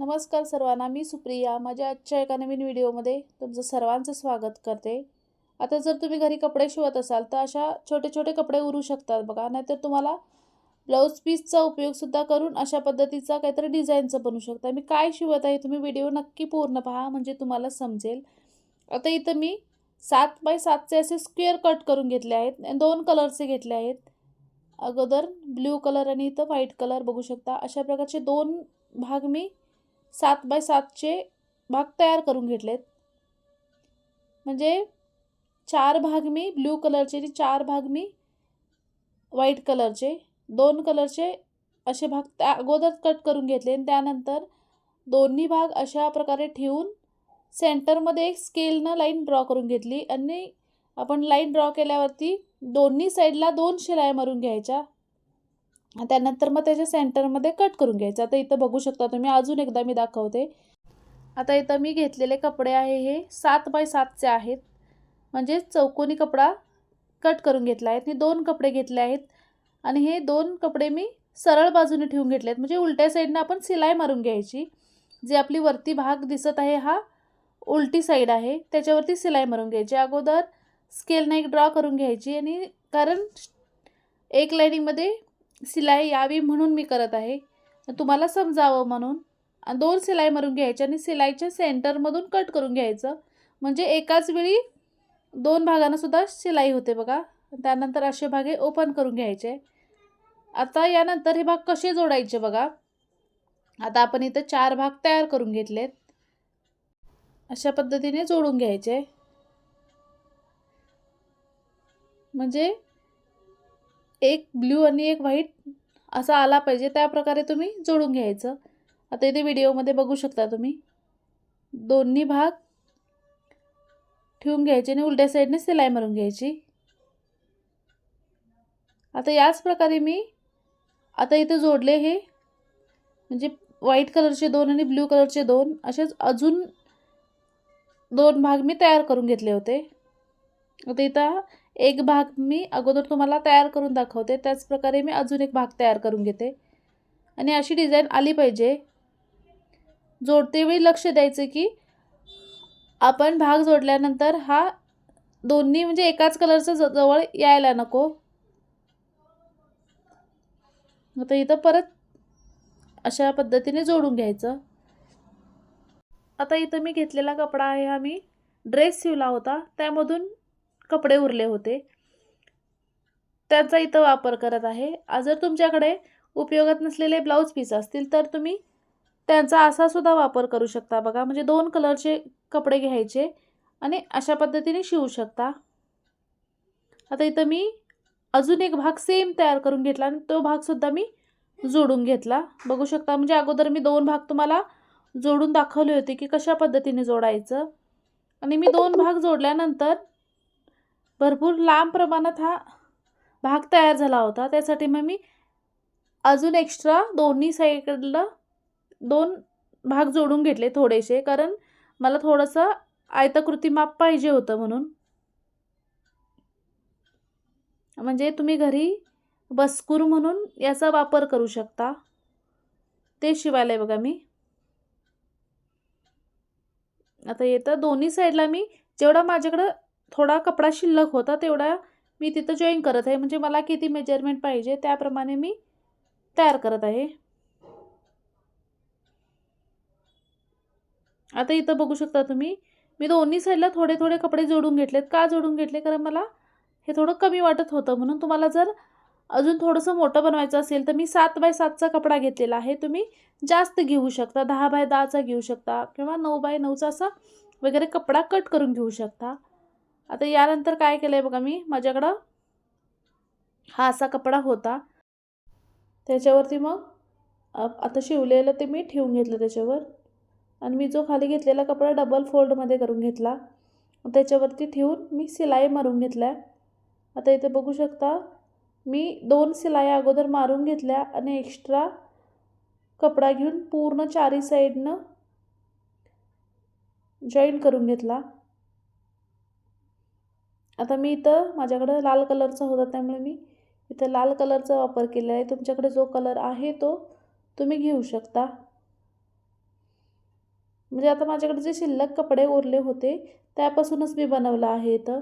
नमस्कार सर्वांना मी सुप्रिया. माझ्या आजच्या एका नवीन व्हिडिओमध्ये तुमचं सर्वांचं स्वागत करते. आता जर तुम्ही घरी कपडे शिवत असाल तर अशा छोटे छोटे कपडे उरू शकतात बघा. नाहीतर तुम्हाला ब्लाऊज पीसचा उपयोगसुद्धा करून अशा पद्धतीचा काहीतरी डिझाईनचं बनवू शकता. मी काय शिवत आहे तुम्ही व्हिडिओ नक्की पूर्ण पहा म्हणजे तुम्हाला समजेल. आता इथं मी सात बाय सातचे असे स्क्वेअर कट करून घेतले आहेत आणि दोन कलरचे घेतले आहेत. अगोदर ब्ल्यू कलर आणि इथं व्हाईट कलर बघू शकता. अशा प्रकारचे दोन भाग मी सात बाय सातचे भाग तयार करून घेतलेत. म्हणजे चार भाग मी ब्ल्यू कलरचे आणि चार भाग मी व्हाईट कलरचे. दोन कलरचे असे भाग त्या अगोदर कट करून घेतले आणि त्यानंतर दोन्ही भाग अशा प्रकारे ठेवून सेंटरमध्ये एक स्केलनं लाईन ड्रॉ करून घेतली. आणि आपण लाईन ड्रॉ केल्यावरती दोन्ही साईडला दोन शिलाई मारून घ्यायच्या. त्यानंतर मग त्याच्या सेंटरमध्ये कट करून घ्यायचं. आता इथं बघू शकता तुम्ही अजून एकदा मी दाखवते. आता इथं मी घेतलेले कपडे आहे हे सात बाय सातचे आहेत. म्हणजे चौकोनी कपडा कट करून घेतला आहे. मी दोन कपडे घेतले आहेत. आणि हे दोन कपडे मी सरळ बाजूने ठेवून घेतले आहेत म्हणजे उलट्या साईडनं आपण सिलाई मारून घ्यायची. जे आपली वरती भाग दिसत आहे हा उलटी साईड आहे. त्याच्यावरती सिलाई मारून घ्यायची. अगोदर स्केलनं एक ड्रॉ करून घ्यायची. आणि कारण एक लाईनिंगमध्ये सिलाई यावी म्हणून मी करत आहे. तुम्हाला समजावं म्हणून. दोन सिलाई मारून घ्यायच्या आणि सिलाईच्या सेंटरमधून कट करून घ्यायचं. म्हणजे एकाच वेळी दोन भागांनासुद्धा शिलाई होते बघा. त्यानंतर असे भागे ओपन करून घ्यायचे. आता यानंतर हे भाग कसे जोडायचे बघा. आता आपण इथं चार भाग तयार करून घेतलेत. अशा पद्धतीने जोडून घ्यायचे. म्हणजे एक ब्ल्यू आणि एक व्हाईट असा आला पाहिजे. त्या प्रकारे तुम्ही जोडून घ्यायचं. आता इथे व्हिडिओमध्ये बघू शकता तुम्ही. दोन्ही भाग ठेवून घ्यायचे आणि उलट्या साईडने सिलाई मारून घ्यायची. आता याच प्रकारे मी आता इथे जोडले हे. म्हणजे व्हाईट कलरचे दोन आणि ब्ल्यू कलरचे दोन असेच अजून दोन भाग मी तयार करून घेतले होते. आता इथं एक भाग मी अगोदर तुम्हाला तयार करून दाखवते. त्याचप्रकारे मी अजून एक भाग तयार करून घेते. आणि अशी डिझाईन आली पाहिजे. जोडतेवेळी लक्ष द्यायचं की आपण भाग जोडल्यानंतर हा दोन्ही म्हणजे एकाच कलरचा ज जवळ यायला नको. आता इथं परत अशा पद्धतीने जोडून घ्यायचं. आता इथं मी घेतलेला कपडा आहे हा मी ड्रेस शिवला होता. त्यामधून कपडे उरले होते. त्यांचा इथं वापर करत आहे. जर तुमच्याकडे उपयोगात नसलेले ब्लाऊज पीस असतील तर तुम्ही त्यांचा असा सुद्धा वापर करू शकता बघा. म्हणजे दोन कलरचे कपडे घ्यायचे आणि अशा पद्धतीने शिवू शकता. आता इथं मी अजून एक भाग सेम तयार करून घेतला आणि तो भागसुद्धा मी जोडून घेतला. बघू शकता म्हणजे अगोदर मी दोन भाग तुम्हाला जोडून दाखवले होते की कशा पद्धतीने जोडायचं. आणि मी दोन भाग जोडल्यानंतर भरपूर लांब प्रमाणात हा भाग तयार झाला होता. त्यासाठी मग मी अजून एक्स्ट्रा दोन्ही साईडला दोन भाग जोडून घेतले थोडेसे. कारण मला थोडंसं आयताकृती माप पाहिजे होतं म्हणून. म्हणजे तुम्ही घरी बस्कूर म्हणून याचा वापर करू शकता. ते शिवायला आहे बघा मी. आता येतं दोन्ही साईडला मी जेवढा माझ्याकडं थोडा कपडा शिल्लक होता तेवढा मी तिथं जॉईन करत आहे. म्हणजे मला किती मेजरमेंट पाहिजे त्याप्रमाणे मी तयार करत आहे. आता इथं बघू शकता तुम्ही मी दोन्ही साईडला थोडे थोडे कपडे जोडून घेतलेत. का जोडून घेतले? कारण मला हे थोडं कमी वाटत होतं. म्हणून तुम्हाला जर अजून थोडंसं मोठं बनवायचं असेल तर मी सात बाय सातचा कपडा घेतलेला आहे. तुम्ही जास्त घेऊ शकता. दहा बाय दहाचा घेऊ शकता किंवा नऊ बाय नऊचा असा वगैरे कपडा कट करून घेऊ शकता. आता यानंतर काय केलं आहे बघा मी माझ्याकडं हा असा कपडा होता. त्याच्यावरती मग आता शिवलेलं ते मी ठेवून घेतलं त्याच्यावर. आणि मी जो खाली घेतलेला कपडा डबल फोल्डमध्ये करून घेतला त्याच्यावरती ठेवून मी शिलाई मारून घेतल्या. आता इथे बघू शकता मी दोन शिलाया अगोदर मारून घेतल्या आणि एक्स्ट्रा कपडा घेऊन पूर्ण चारी साईडनं जॉईन करून घेतला. आता मी इथं माझ्याकडं लाल कलरचा होता त्यामुळे मी इथं लाल कलरचा वापर केलेला आहे. तुमच्याकडे जो कलर आहे तो तुम्ही घेऊ शकता. म्हणजे आता माझ्याकडे जे शिल्लक कपडे उरले होते त्यापासूनच मी बनवलं आहे इथं.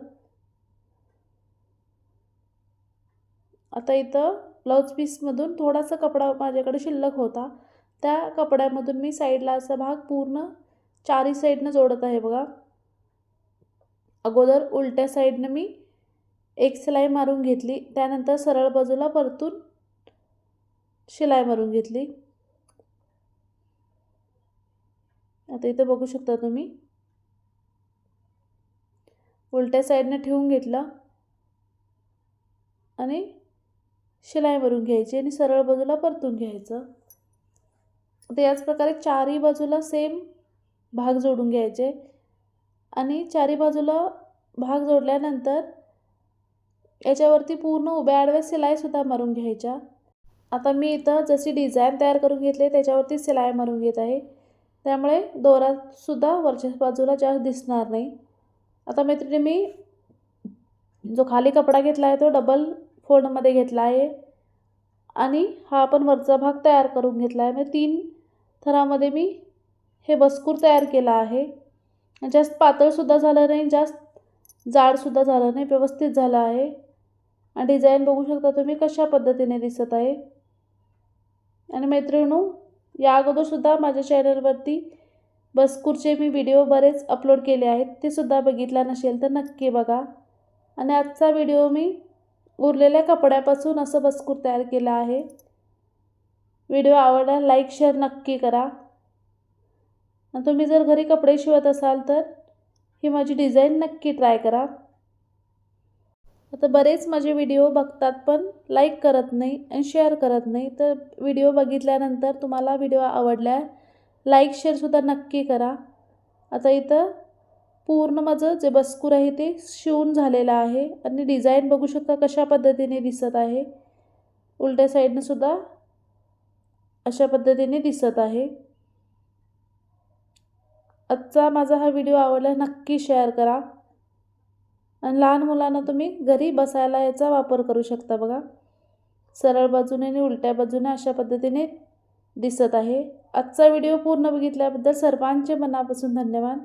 आता इथं ब्लाऊज पीसमधून थोडासा कपडा माझ्याकडे शिल्लक होता. त्या कपड्यामधून मी साईडला असा भाग पूर्ण चारी साईडनं जोडत आहे बघा. अगोदर उलट्या साईडनं मी एक शिलाई मारून घेतली. त्यानंतर सरळ बाजूला परतून शिलाई मारून घेतली. आता इथं बघू शकता तुम्ही. उलट्या साईडनं ठेवून घेतलं. आणि शिलाई मारून घ्यायची आणि सरळ बाजूला परतून घ्यायचं. आता याच प्रकारे चारही बाजूला सेम भाग जोडून घ्यायचे. आणि चारी बाजूला भाग जोडल्यानंतर याच्यावरती पूर्ण उभ्या आडव्या शिलाईसुद्धा मारून घ्यायच्या. आता मी इथं जशी डिझाईन तयार करून घेतली त्याच्यावरती शिलाई मारून घेत आहे. त्यामुळे दोरासुद्धा वरच्या बाजूला जास्त दिसणार नाही. आता मैत्रिणी मी जो खाली कपडा घेतला आहे तो डबल फोल्डमध्ये घेतला आहे. आणि हा आपण वरचा भाग तयार करून घेतला आहे. म्हणजे तीन थरामध्ये मी हे बस्कूर तयार केला आहे. जास्त पातळसुद्धा झालं नाही जास्त जाडसुद्धा झालं नाही व्यवस्थित झालं आहे. आणि डिझाईन बघू शकता तुम्ही कशा पद्धतीने दिसत आहे. आणि मैत्रिणू या अगोदरसुद्धा माझ्या चॅनलवरती बसकूरचे मी व्हिडिओ बरेच अपलोड केले आहेत ते सुद्धा बघितला नसेल तर नक्की बघा. आणि आजचा व्हिडिओ मी उरलेल्या कपड्यापासून असं बसकूर तयार केलं आहे. व्हिडिओ आवडला लाईक शेअर नक्की करा. आणि तुम्ही जर घरी कपडे शिवत असाल तर ही माझी डिझाईन नक्की ट्राय करा. आता बरेच माझे व्हिडिओ बघतात पण लाईक करत नाही आणि शेअर करत नाही. तर व्हिडिओ बघितल्यानंतर तुम्हाला व्हिडिओ आवडल्या लाईक शेअरसुद्धा नक्की करा. आता इथं पूर्ण माझं जे बस्कूर आहे ते शिवून झालेलं आहे आणि डिझाईन बघू शकता कशा पद्धतीने दिसत आहे. उलट्या साईडनं सुद्धा अशा पद्धतीने दिसत आहे. आजचा माझा हा व्हिडिओ आवडला नक्की शेअर करा. आणि लहान मुलांना तुम्ही घरी बसायला याचा वापर करू शकता बघा. सरळ बाजूने आणि उलट्या बाजूने अशा पद्धतीने दिसत आहे. आजचा व्हिडिओ पूर्ण बघितल्याबद्दल सर्वांचे मनापासून धन्यवाद.